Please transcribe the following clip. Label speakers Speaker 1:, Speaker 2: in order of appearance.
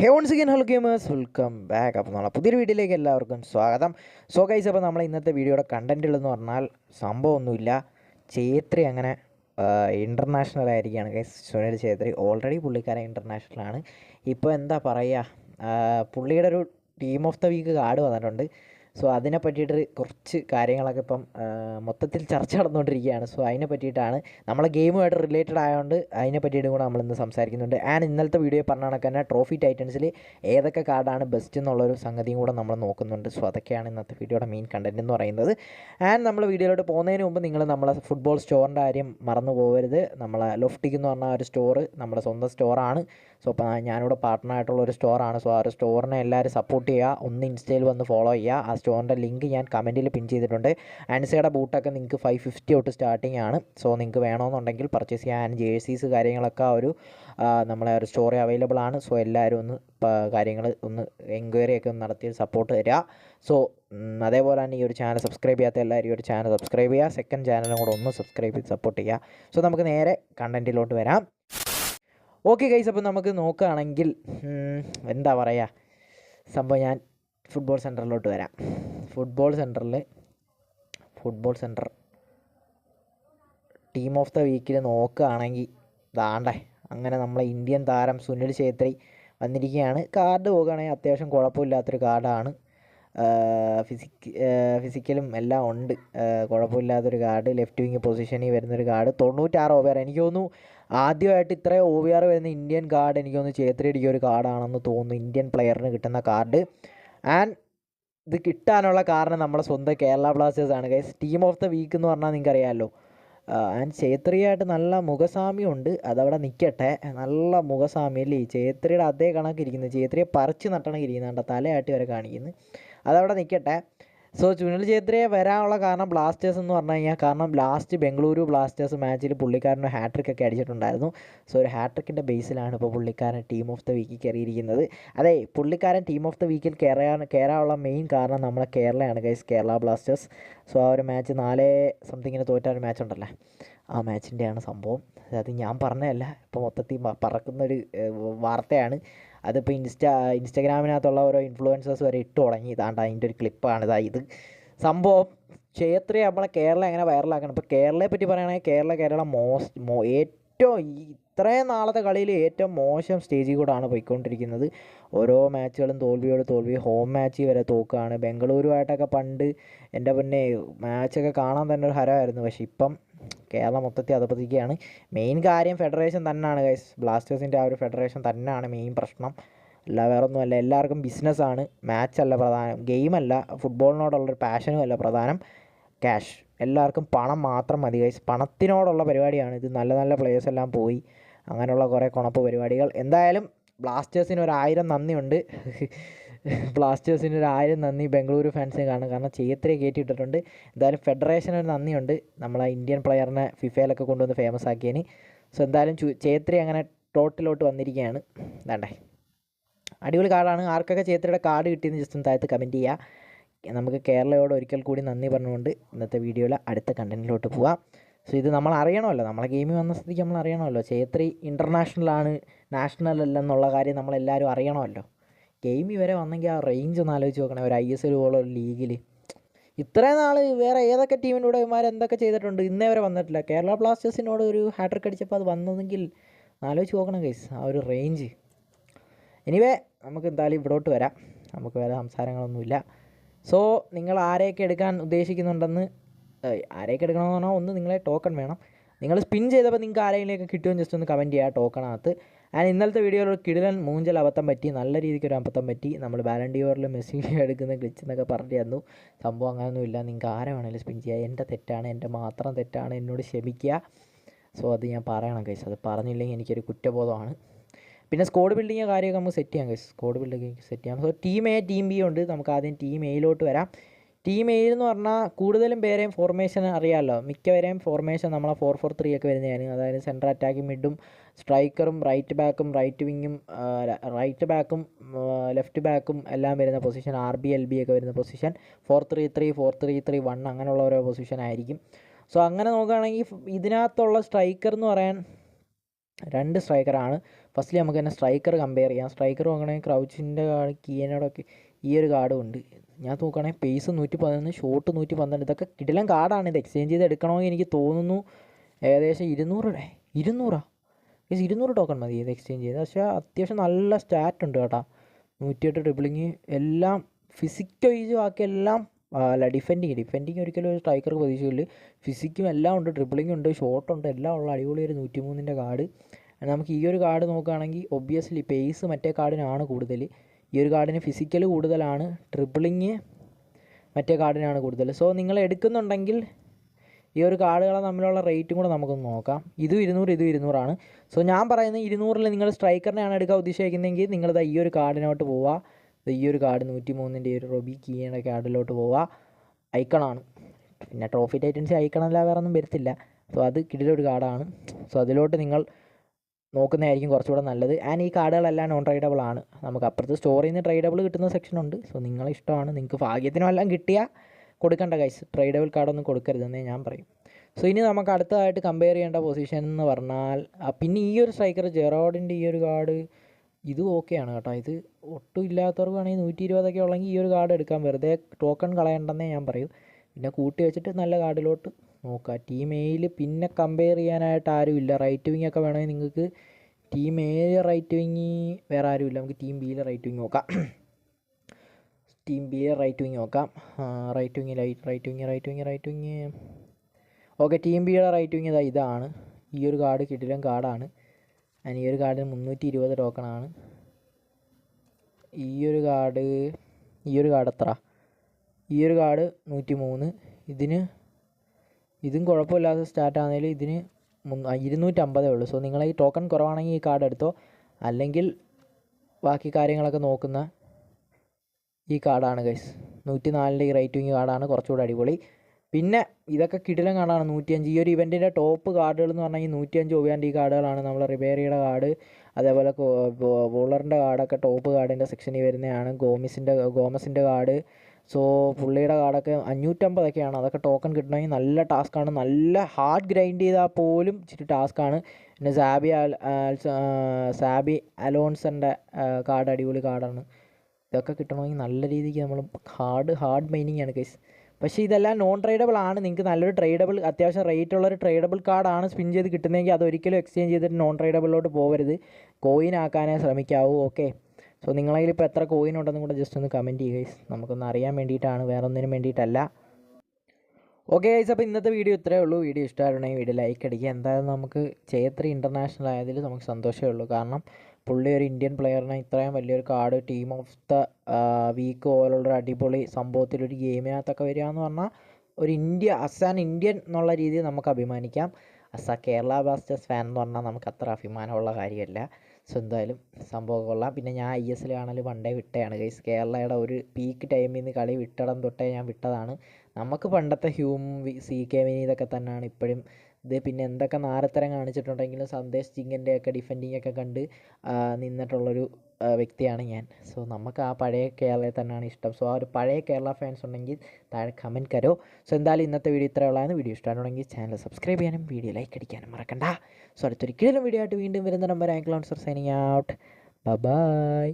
Speaker 1: Hey once again hello gamers welcome back അപ്പോൾ നമ്മളെ പുതിയൊരു വീഡിയോയിലേക്ക് എല്ലാവർക്കും സ്വാഗതം. സോ ഗൈസ് അപ്പോൾ നമ്മളെ ഇന്നത്തെ വീഡിയോയുടെ കണ്ടന്റുകളെന്ന് പറഞ്ഞാൽ സംഭവമൊന്നുമില്ല ചേത്രി അങ്ങനെ ഇന്റർനാഷണൽ ആയിരിക്കുകയാണ് ഗൈസ് സുനിൽ ചേത്രി ഓൾറെഡി പുള്ളിക്കാരൻ ഇന്റർനാഷണൽ ആണ്. ഇപ്പോൾ എന്താ പറയുക പുള്ളിയുടെ ഒരു team of the week card വന്നിട്ടുണ്ട്. സോ അതിനെ പറ്റിയിട്ട് കുറച്ച് കാര്യങ്ങളൊക്കെ ഇപ്പം മൊത്തത്തിൽ ചർച്ച നടന്നുകൊണ്ടിരിക്കുകയാണ്. സോ അതിനെ പറ്റിയിട്ടാണ് നമ്മളെ ഗെയിമുമായിട്ട് റിലേറ്റഡ് ആയതുകൊണ്ട് അതിനെ പറ്റിയിട്ടും കൂടെ നമ്മളിന്ന് സംസാരിക്കുന്നുണ്ട്. ആൻഡ് ഇന്നലത്തെ വീഡിയോ പറഞ്ഞ കണക്ക് തന്നെ ട്രോഫി ടൈറ്റൻസിൽ ഏതൊക്കെ കാർഡാണ് ബെസ്റ്റ് എന്നുള്ളൊരു സംഗതിയും കൂടെ നമ്മൾ നോക്കുന്നുണ്ട്. സോ അതൊക്കെയാണ് ഇന്നത്തെ വീഡിയോയുടെ മെയിൻ കണ്ടന്റ് എന്ന് പറയുന്നത്. ആൻഡ് നമ്മൾ വീഡിയോയിലോട്ട് പോകുന്നതിന് മുമ്പ് നിങ്ങൾ നമ്മളെ ഫുട്ബോൾ സ്റ്റോറിന്റെ കാര്യം മറന്നു പോകരുത് നമ്മളെ ലൊഫ്റ്റിക്ക് എന്ന് പറഞ്ഞ ഒരു സ്റ്റോർ നമ്മുടെ സ്വന്തം സ്റ്റോറാണ് സോ അപ്പോൾ ഞാനിവിടെ പാർട്ട്ണറായിട്ടുള്ള ഒരു സ്റ്റോറാണ് സോ ആ ഒരു സ്റ്റോറിനെ എല്ലാവരും സപ്പോർട്ട് ചെയ്യുക. ഒന്ന് ഇൻസ്റ്റയിൽ വന്ന് ഫോളോ ചെയ്യുക. ആ സ്റ്റോറിന്റെ ലിങ്ക് ഞാൻ കമന്റിൽ പിൻ ചെയ്തിട്ടുണ്ട്. ആൻസയുടെ ബൂട്ടൊക്കെ നിങ്ങൾക്ക് ഫൈവ് ഫിഫ്റ്റി തൊട്ട് സ്റ്റാർട്ടിംഗ് ആണ്. സോ നിങ്ങൾക്ക് വേണമെന്നുണ്ടെങ്കിൽ പർച്ചേസ് ചെയ്യാൻ ജേഴ്സീസ് കാര്യങ്ങളൊക്കെ ആ ഒരു നമ്മളെ ഒരു സ്റ്റോറി അവൈലബിൾ ആണ്. സോ എല്ലാവരും ഒന്ന് കാര്യങ്ങൾ ഒന്ന് എൻക്വയറി ഒക്കെ ഒന്ന് നടത്തി സപ്പോർട്ട് തരിക സോ അതേപോലെ തന്നെ ഈ ഒരു ചാനൽ സബ്സ്ക്രൈബ് ചെയ്യാത്ത എല്ലാവരും ഈ ഒരു ചാനൽ സബ്സ്ക്രൈബ് ചെയ്യുക. സെക്കൻഡ് ചാനലും കൂടെ ഒന്ന് സബ്സ്ക്രൈബ് ചെയ്ത് സപ്പോർട്ട് ചെയ്യുക. സോ നമുക്ക് നേരെ കണ്ടന്റിലോട്ട് വരാം. ഓക്കെ ഗൈസ് അപ്പോൾ നമുക്ക് നോക്കുകയാണെങ്കിൽ എന്താ പറയുക സംഭവം ഞാൻ ഫുട്ബോൾ സെന്ററിലോട്ട് വരാം. ഫുട്ബോൾ സെന്ററിൽ football centre team of the വീക്കിൽ നോക്കുകയാണെങ്കിൽ ദാണ്ടേ അങ്ങനെ നമ്മളെ ഇന്ത്യൻ താരം സുനിൽ ഛേത്രി വന്നിരിക്കുകയാണ്. കാർഡ് പോകുകയാണെങ്കിൽ അത്യാവശ്യം കുഴപ്പമില്ലാത്തൊരു കാർഡാണ് ഫിസിക് ഫിസിക്കലും എല്ലാം ഉണ്ട്. കുഴപ്പമില്ലാത്തൊരു കാർഡ് ലെഫ്റ്റ് വിങ് പൊസിഷനിൽ വരുന്നൊരു കാർഡ് തൊണ്ണൂറ്റാറ് ഓവർ എനിക്ക് തോന്നുന്നു. ആദ്യമായിട്ട് ഇത്രയും ഒ ആർ വരുന്ന ഇന്ത്യൻ കാർഡ് എനിക്ക് തോന്നുന്നു ഛേത്രി അടിക്കിയ ഒരു കാർഡാണെന്ന് തോന്നുന്നു. ഇന്ത്യൻ പ്ലെയറിന് കിട്ടുന്ന കാർഡ് ആൻഡ് ഇത് കിട്ടാനുള്ള കാരണം നമ്മുടെ സ്വന്തം കേരള ബ്ലാസ്റ്റേഴ്സ് ആണ്. Guys team of the week എന്ന് പറഞ്ഞാൽ നിങ്ങൾക്ക് അറിയാമല്ലോ ആൻഡ് ചേത്രിയായിട്ട് നല്ല മുഖസാമ്യമുണ്ട്. അതവിടെ നിൽക്കട്ടെ. നല്ല മുഖസാമ്യം അല്ലേ ചേത്രിയുടെ അതേ കണക്കിരിക്കുന്നു. ചേത്രിയെ പറിച്ച് നട്ടണം ഇരിക്കുന്നുണ്ട്. തലയാട്ടി വരെ കാണിക്കുന്നു. അതവിടെ നിൽക്കട്ടെ. സോ സുനിൽ ഛേത്രിയെ വരാനുള്ള കാരണം ബ്ലാസ്റ്റേഴ്സ് എന്ന് പറഞ്ഞു കഴിഞ്ഞാൽ കാരണം ലാസ്റ്റ് ബംഗളൂരു ബ്ലാസ്റ്റേഴ്സ് മാച്ചിൽ പുള്ളിക്കാരന് ഹാട്രിക് ഒക്കെ അടിച്ചിട്ടുണ്ടായിരുന്നു. സോ ഒരു ഹാട്രിക്കിന്റെ ബേസിലാണ് ഇപ്പോൾ പുള്ളിക്കാരൻ ടീം ഓഫ് ദ വീക്കിൽ കയറിയിരിക്കുന്നത്. അതെ പുള്ളിക്കാരൻ ടീം ഓഫ് ദ വീക്കിൽ കയറാൻ കയറാനുള്ള മെയിൻ കാരണം നമ്മളെ കേരളയാണ് ഗൈസ് കേരള ബ്ലാസ്റ്റേഴ്സ് സോ ആ ഒരു മാച്ച് നാലേ സംതിങ്ങിന് തോറ്റ ഒരു മാച്ച് ഉണ്ടല്ലേ? ആ മാച്ചിന്റെയാണ് സംഭവം. അത് ഞാൻ പറഞ്ഞതല്ല ഇപ്പോൾ മൊത്തത്തിൽ പറക്കുന്നൊരു വാർത്തയാണ്. അതിപ്പോൾ ഇൻസ്റ്റാ ഇൻസ്റ്റാഗ്രാമിനകത്തുള്ള ഓരോ ഇൻഫ്ലുവൻസേഴ്സ് വരെ ഇട്ട് തുടങ്ങി. ഇതാണ്ട് അതിന്റെ ഒരു ക്ലിപ്പാണ് ഇതാ ഇത്. സംഭവം ക്ഷേത്രി നമ്മളെ കേരളം എങ്ങനെ വൈറലാക്കണം? ഇപ്പോൾ കേരളയെ പറ്റി പറയുകയാണെങ്കിൽ കേരള കേരള മോസ്റ്റ് മോ ഏറ്റവും ഇത്രയും നാളത്തെ കളിയിൽ ഏറ്റവും മോശം സ്റ്റേജിൽ കൂടാണ് പോയിക്കൊണ്ടിരിക്കുന്നത്. ഓരോ മാച്ചുകളും തോൽവിയോട് തോൽവി ഹോം മാച്ച് വരെ തോക്കുകയാണ് ബംഗളൂരുമായിട്ടൊക്കെ പണ്ട് എന്റെ പിന്നെ മാച്ചൊക്കെ കാണാൻ തന്നെ ഒരു ഹരമായിരുന്നു. പക്ഷേ ഇപ്പം കേരളം മൊത്തത്തിൽ അതപ്പതിക്കുകയാണ് മെയിൻ കാര്യം ഫെഡറേഷൻ തന്നെയാണ് ഗൈസ് ബ്ലാസ്റ്റേഴ്സിന്റെ ആ ഒരു ഫെഡറേഷൻ തന്നെയാണ് മെയിൻ പ്രശ്നം. അല്ല വേറെ ഒന്നുമല്ല എല്ലാവർക്കും ബിസിനസ്സാണ് മാച്ചല്ല പ്രധാനം. ഗെയിമല്ല ഫുട്ബോളിനോടുള്ളൊരു പാഷനും അല്ല പ്രധാനം. ക്യാഷ് എല്ലാവർക്കും പണം മാത്രം മതി ഗൈസ് പണത്തിനോടുള്ള പരിപാടിയാണ്. ഇത് നല്ല നല്ല പ്ലേയേഴ്സ് എല്ലാം പോയി അങ്ങനെയുള്ള കുറേ കുണപ്പ് പരിപാടികൾ. എന്തായാലും ബ്ലാസ്റ്റേഴ്സിന് ഒരു ആയിരം നന്ദിയുണ്ട്. ബ്ലാസ്റ്റേഴ്സിന് ഒരു ആയിരം നന്ദി ബംഗളൂരു ഫാൻസിന് കാണും. കാരണം ചെയ്യത്തിരെ കയറ്റിയിട്ടിട്ടുണ്ട്. എന്തായാലും ഫെഡറേഷന് ഒരു നന്ദിയുണ്ട്. നമ്മളെ ഇന്ത്യൻ പ്ലെയറിനെ ഫിഫയിലൊക്കെ കൊണ്ടുവന്ന് ഫേമസ് ആക്കിയതിന്. സോ എന്തായാലും ചേത്രി അങ്ങനെ ടോട്ടിലോട്ട് വന്നിരിക്കുകയാണ്. വേണ്ടേ അടിപൊളി കാർഡാണ്. ആർക്കൊക്കെ ചേത്രിയുടെ കാർഡ് കിട്ടിയെന്ന് ജസ്റ്റ് ഒന്ന് താഴത്ത് കമന്റ് ചെയ്യുക നമുക്ക് കേരളയോട് ഒരിക്കൽ കൂടി നന്ദി പറഞ്ഞുകൊണ്ട് ഇന്നത്തെ വീഡിയോയിൽ അടുത്ത കണ്ടന്റിലോട്ട് പോവാം. സോ ഇത് നമ്മൾ അറിയണമല്ലോ. നമ്മളെ ഗെയിമിൽ വന്ന സ്ഥിതിക്ക് നമ്മൾ അറിയണമല്ലോ. ചേത്രി ഇന്റർനാഷണലാണ് നാഷണൽ അല്ലെന്നുള്ള കാര്യം നമ്മളെല്ലാവരും അറിയണമല്ലോ. ഗെയിമിൽ വരെ വന്നെങ്കിൽ ആ റേഞ്ച് ഒന്ന് ആലോചിച്ച് നോക്കണേ. ഒരു ഐ എസ് എൽ പോലെ ഒരു ലീഗിൽ ഇത്രയും നാൾ വേറെ ഏതൊക്കെ ടീമിനോട് ഇവന്മാർ എന്തൊക്കെ ചെയ്തിട്ടുണ്ട്? ഇന്നേ വരെ വന്നിട്ടില്ല. കേരള ബ്ലാസ്റ്റേഴ്സിനോട് ഒരു ഹാട്രിക് അടിച്ചപ്പോൾ അത് വന്നതെങ്കിൽ ആലോചിച്ച് നോക്കണം ഗൈസ് ആ ഒരു റേഞ്ച് എനിവേ നമുക്ക് എന്തായാലും ഇവിടോട്ട് വരാം. നമുക്ക് വേറെ സംസാരങ്ങളൊന്നുമില്ല. സോ നിങ്ങൾ ആരെയൊക്കെ എടുക്കാൻ ഉദ്ദേശിക്കുന്നുണ്ടെന്ന് ആരെയൊക്കെ എടുക്കണമെന്ന് പറഞ്ഞാൽ ഒന്ന് നിങ്ങളെ ടോക്കൺ വേണം. നിങ്ങൾ സ്പിൻ ചെയ്തപ്പോൾ നിങ്ങൾക്ക് ആരെങ്കിലുമൊക്കെ കിട്ടുമെന്ന് ജസ്റ്റ് ഒന്ന് കമന്റ് ചെയ്യുക ടോക്കണകത്ത് ആൻഡ് ഇന്നലത്തെ വീഡിയോയിൽ കിടിലൻ മൂഞ്ചൽ അബദ്ധം പറ്റി നല്ല രീതിക്ക് ഒരു അബദ്ധം പറ്റി. നമ്മൾ ബാലൻഡിയോറിൽ മെസ്സി എടുക്കുന്ന ഗ്ലിച്ച് എന്നൊക്കെ പറഞ്ഞു തന്നു. സംഭവം അങ്ങനെയൊന്നുമില്ല നിങ്ങൾക്ക് ആരെ വേണമെങ്കിലും സ്പിൻ ചെയ്യുക എന്റെ തെറ്റാണ് എന്റെ മാത്രം തെറ്റാണ്. എന്നോട് ക്ഷമിക്കുക സോ അത് ഞാൻ പറയണം കൈസ് അത് പറഞ്ഞില്ലെങ്കിൽ എനിക്കൊരു കുറ്റബോധമാണ്. പിന്നെ സ്കോഡ് ബിൽഡിങ് കാര്യമൊക്കെ നമുക്ക് സെറ്റ് ചെയ്യാം കൈസ് സ്കോഡ് ബിൽഡിങ് സെറ്റ് ചെയ്യാം. So team A team B ഉണ്ട്. നമുക്ക് ആദ്യം ടീം എയിലോട്ട് വരാം. ടീം എയിൽ എന്ന് പറഞ്ഞാൽ കൂടുതലും പേരെയും ഫോർമേഷൻ അറിയാമല്ലോ മിക്കവരെയും ഫോർമേഷൻ നമ്മളെ ഫോർ ഫോർ ത്രീ ഒക്കെ വരുന്നതാണ്. അതായത് സെൻട്രൽ അറ്റാക്കിംഗ് മിഡും സ്ട്രൈക്കറും റൈറ്റ് ബാക്കും റൈറ്റ് വിങ്ങും റൈറ്റ് ബാക്കും ലെഫ്റ്റ് ബാക്കും എല്ലാം വരുന്ന position R B L B ഒക്കെ വരുന്ന position four three three four three three one അങ്ങനെയുള്ള ഓരോ പൊസിഷൻ ആയിരിക്കും. സോ അങ്ങനെ നോക്കുകയാണെങ്കിൽ ഇതിനകത്തുള്ള സ്ട്രൈക്കർ എന്ന് പറയാൻ രണ്ട് സ്ട്രൈക്കറാണ് ഫസ്റ്റ്ലി നമുക്ക് തന്നെ സ്ട്രൈക്കർ കമ്പയർ ചെയ്യാം. സ്ട്രൈക്കർ നോക്കണമെങ്കിൽ ക്രൗച്ചിന്റെ കീനോടൊക്കെ ഈ ഒരു കാർഡും ഉണ്ട്. ഞാൻ നോക്കുകയാണെങ്കിൽ പേസ് നൂറ്റി പതിനൊന്ന് ഷോട്ട് നൂറ്റി പന്ത്രണ്ട് ഇതൊക്കെ കിടിലം കാർഡാണ് ഇത് എക്സ്ചേഞ്ച് ചെയ്ത് എടുക്കണമെങ്കിൽ എനിക്ക് തോന്നുന്നു. ഏകദേശം ഇരുന്നൂറ് ഇരുന്നൂറാ? ഗൈസ് ഇരുന്നൂറ് ടോക്കൺ മതി ഇത് എക്സ്ചേഞ്ച് ചെയ്ത്. പക്ഷേ അത്യാവശ്യം നല്ല സ്റ്റാറ്റ് ഉണ്ട് കേട്ടോ. നൂറ്റിയെട്ട് ട്രിബിളിങ് എല്ലാം ഫിസിക്ക് വൈസ് ബാക്കിയെല്ലാം എല്ലാം അല്ല ഡിഫെൻഡിങ് ഡിഫെൻഡിങ് ഒരിക്കലും ഒരു സ്ട്രൈക്കർ പ്രതീക്ഷയില്ല. ഫിസിക്കും എല്ലാം ഉണ്ട് ട്രിബിളിങ് ഉണ്ട് ഷോട്ടുണ്ട് എല്ലാം ഉള്ള അടിപൊളി ഒരു നൂറ്റി മൂന്നിന്റെ കാർഡ് നമുക്ക് ഈ ഒരു കാർഡ് നോക്കുകയാണെങ്കിൽ ഒബ്വിയസ്ലി പേസ് മറ്റേ കാർഡിനാണ് കൂടുതൽ ഈ ഒരു കാർഡിന് ഫിസിക്കൽ കൂടുതലാണ് ട്രിബിളിങ് മറ്റേ കാർഡിനാണ് കൂടുതൽ. സോ നിങ്ങൾ എടുക്കുന്നുണ്ടെങ്കിൽ ഈ ഒരു കാർഡുകളെ തമ്മിലുള്ള റേറ്റും കൂടെ നമുക്കൊന്ന് നോക്കാം. ഇതും ഇരുന്നൂറ് ഇതും ഇരുന്നൂറാണ്. സോ ഞാൻ പറയുന്നത് ഇരുന്നൂറിൽ നിങ്ങൾ സ്ട്രൈക്കറിനെയാണ് എടുക്കാൻ ഉദ്ദേശിക്കുന്നതെങ്കിൽ നിങ്ങൾ ദാ ഈ ഒരു കാർഡിനോട്ട് പോവുക. ഈ ഒരു കാർഡ് നൂറ്റി മൂന്നിന്റെ ഒരു റൊബി കീയുടെ കാർഡിലോട്ട് പോവുക. ഐക്കണാണ് പിന്നെ ട്രോഫി ടൈറ്റൻസി ഐക്കണല്ല വേറെ ഒന്നും വരത്തില്ല. സോ അത് കിടിലൊരു കാർഡാണ്. സോ അതിലോട്ട് നിങ്ങൾ നോക്കുന്നതായിരിക്കും കുറച്ചുകൂടെ നല്ലത്. ആൻഡ് ഈ കാർഡുകളെല്ലാം നോൺ ട്രേഡബിൾ ആണ്. നമുക്ക് അപ്പുറത്ത് സ്റ്റോറിൽ നിന്ന് ട്രേഡബിൾ കിട്ടുന്ന സെക്ഷൻ ഉണ്ട്. സോ നിങ്ങളെ ഇഷ്ടമാണ്. നിങ്ങൾക്ക് ഭാഗ്യത്തിനും എല്ലാം കിട്ടിയാൽ കൊടുക്കേണ്ട കൈസ് ട്രേഡബിൾ കാർഡൊന്നും കൊടുക്കരുതെന്നേ ഞാൻ പറയും. സോ ഇനി നമുക്ക് അടുത്തതായിട്ട് കമ്പയർ ചെയ്യേണ്ട പൊസിഷൻ എന്ന് പറഞ്ഞാൽ പിന്നെ ഈ ഒരു സ്ട്രൈക്കർ ജെറോഡിന്റെ ഈ ഒരു കാർഡ് ഇത് ഓക്കെയാണ് കേട്ടോ. ഇത് ഒട്ടും ഇല്ലാത്തവർക്ക് വേണമെങ്കിൽ നൂറ്റി ഇരുപതൊക്കെ ഉള്ളെങ്കിൽ ഈ ഒരു കാർഡ് എടുക്കാൻ വെറുതെ ടോക്കൺ കളയണ്ടെന്നേ ഞാൻ പറയും. പിന്നെ കൂട്ടി വെച്ചിട്ട് നല്ല കാർഡിലോട്ട് നോക്കുക ടീം എയിൽ പിന്നെ കമ്പയർ ചെയ്യാനായിട്ട് ആരുമില്ല റൈറ്റ് വിങ് ഒക്കെ വേണമെങ്കിൽ നിങ്ങൾക്ക് ടീം എയിൽ റൈറ്റ് വിങ് വേറെ ആരുമില്ല നമുക്ക് ടീം ബിയിൽ റൈറ്റ് വിങ് നോക്കാം. ടീം ബിയിൽ റൈറ്റ് വിങ് നോക്കാം. Right wing light right wing right wing right wing okay team ബിയുടെ റൈറ്റ് വിങ് ഇതാ ഇതാണ്. ഈ ഒരു കാർഡ് കിടിലം കാർഡാണ് ആൻഡ് ഈ ഒരു കാർഡിന് മുന്നൂറ്റി ഇരുപത് ടോക്കണാണ് ഈ ഒരു കാർഡ് ഈ ഒരു കാർഡ് എത്ര ഈ ഒരു കാർഡ് നൂറ്റി മൂന്ന് ഇതിന് ഇതും കുഴപ്പമില്ലാതെ സ്റ്റാർട്ട് ആണെങ്കിലും ഇതിന് ഇരുന്നൂറ്റമ്പതേ ഉള്ളൂ. സോ നിങ്ങൾ ഈ ടോക്കൺ കുറവാണെങ്കിൽ ഈ കാർഡ് എടുത്തോ. അല്ലെങ്കിൽ ബാക്കി കാര്യങ്ങളൊക്കെ നോക്കുന്ന ഈ കാർഡാണ് ഗൈസ് നൂറ്റി നാലിന്റെ ഈ റേറ്റിംഗ് കാർഡാണ് കുറച്ചുകൂടെ അടിപൊളി. പിന്നെ ഇതൊക്കെ കിടിലം കാർഡാണ് നൂറ്റിയഞ്ച് ഈ ഒരു ഇവന്റിന്റെ ടോപ്പ് കാർഡുകൾ എന്ന് പറഞ്ഞാൽ ഈ നൂറ്റിയഞ്ച് ഒബിയാന്റെ ഈ കാർഡുകളാണ് നമ്മൾ റിബേറിയുടെ കാർഡ് അതേപോലെ ബോളറിന്റെ കാർഡൊക്കെ ടോപ്പ് കാർഡിന്റെ സെക്ഷനിൽ വരുന്നതാണ്. ഗോമിസിന്റെ ഗോമസിന്റെ കാർഡ് സോ പുള്ളിയുടെ കാർഡൊക്കെ അഞ്ഞൂറ്റമ്പതൊക്കെയാണ്. അതൊക്കെ ടോക്കൺ കിട്ടണമെങ്കിൽ നല്ല ടാസ്ക്കാണ് നല്ല ഹാർഡ് ഗ്രൈൻഡ് ചെയ്താൽ പോലും ഇച്ചിരി ടാസ്ക്കാണ് പിന്നെ സാബി സാബി അലോൺസന്റെ കാർഡ് അടിപൊളി കാർഡാണ്. ഇതൊക്കെ കിട്ടണമെങ്കിൽ നല്ല രീതിക്ക് നമ്മൾ ഹാർഡ് ഹാർഡ് മൈനിങ് ആണ് കേസ് പക്ഷേ ഇതെല്ലാം നോൺ ട്രേഡബിൾ ആണ്. നിങ്ങൾക്ക് നല്ലൊരു ട്രേഡബിൾ അത്യാവശ്യം റേറ്റ് ഉള്ളൊരു ട്രേഡബിൾ കാർഡാണ് സ്പിൻ ചെയ്ത് കിട്ടുന്നതെങ്കിൽ അതൊരിക്കലും എക്സ്ചേഞ്ച് ചെയ്തിട്ട് നോൺ ട്രേഡബിളിലോട്ട് പോകരുത് കോയിൻ ആക്കാനേ ശ്രമിക്കാവൂ. ഓക്കെ സോ നിങ്ങളതിൽ ഇപ്പോൾ എത്ര കോയിൻ ഉണ്ടെന്നും കൂടെ ജസ്റ്റ് ഒന്ന് കമന്റ് ചെയ്യുക ഗൈസ് നമുക്കൊന്ന് അറിയാൻ വേണ്ടിയിട്ടാണ് വേറെ ഒന്നിനും വേണ്ടിയിട്ടല്ല. ഓക്കെ ഗൈസ് അപ്പോൾ ഇന്നത്തെ വീഡിയോ ഇത്രയേ ഉള്ളൂ. വീഡിയോ ഇഷ്ടമായിട്ടുണ്ടെങ്കിൽ വീഡിയോ ലൈക്ക് അടിക്കുക. എന്തായാലും നമുക്ക് ചേത്രി ഇന്റർനാഷണൽ ആയതിൽ നമുക്ക് സന്തോഷമേ ഉള്ളൂ. കാരണം പുള്ളി ഒരു ഇന്ത്യൻ പ്ലെയറിനെ ഇത്രയും വലിയൊരു card team of the week ഒരു അടിപൊളി സംഭവത്തിൽ ഒരു ഗെയിമിനകത്തൊക്കെ വരിക എന്ന് പറഞ്ഞാൽ ഒരു ഇന്ത്യ അസാൻ ഇന്ത്യൻ എന്നുള്ള രീതിയിൽ നമുക്ക് അഭിമാനിക്കാം. അസ് കേരള ബ്ലാസ്റ്റേഴ്സ് ഫാൻ എന്ന് പറഞ്ഞാൽ നമുക്ക് അത്ര അഭിമാനമുള്ള കാര്യമല്ല. സോ എന്തായാലും സംഭവം കൊള്ളാം. പിന്നെ ഞാൻ ഐ എസ് എൽ കാണൽ പണ്ടേ വിട്ടതാണ് ഗൈസ് കേരളയുടെ ഒരു പീക്ക് ടൈമിൽ നിന്ന് കളി വിട്ടടം തൊട്ടേ ഞാൻ വിട്ടതാണ്. നമുക്ക് പണ്ടത്തെ ഹ്യൂം സി കെ വിനീതൊക്കെ തന്നെയാണ് ഇപ്പോഴും ഇത്. പിന്നെ എന്തൊക്കെ നാരത്തരം കാണിച്ചിട്ടുണ്ടെങ്കിലും സന്ദേശ് ഒക്കെ ഡിഫെൻഡിങ് ഒക്കെ കണ്ട് നിന്നിട്ടുള്ളൊരു വ്യക്തിയാണ് ഞാൻ. സോ നമുക്ക് ആ പഴയ കേരളയെ തന്നെയാണ് ഇഷ്ടം. സോ ആ ഒരു പഴയ കേരള ഫാൻസ് ഉണ്ടെങ്കിൽ താഴെ കമന്റ് കരോ. സോ എന്തായാലും ഇന്നത്തെ വീഡിയോ ഇത്രയേ ഉള്ളായിരുന്നു. വീഡിയോ ഇഷ്ടമാണെങ്കിൽ ചാനൽ സബ്സ്ക്രൈബ് ചെയ്യാനും വീഡിയോ ലൈക്ക് അടിക്കാനും മറക്കണ്ട. സോ അടുത്തൊരിക്കലും വീഡിയോ ആയിട്ട് വീണ്ടും വരുന്ന നമ്പർ ആംക്ലോൺസർ സൈനിങ് ഔട്ട് ബൈ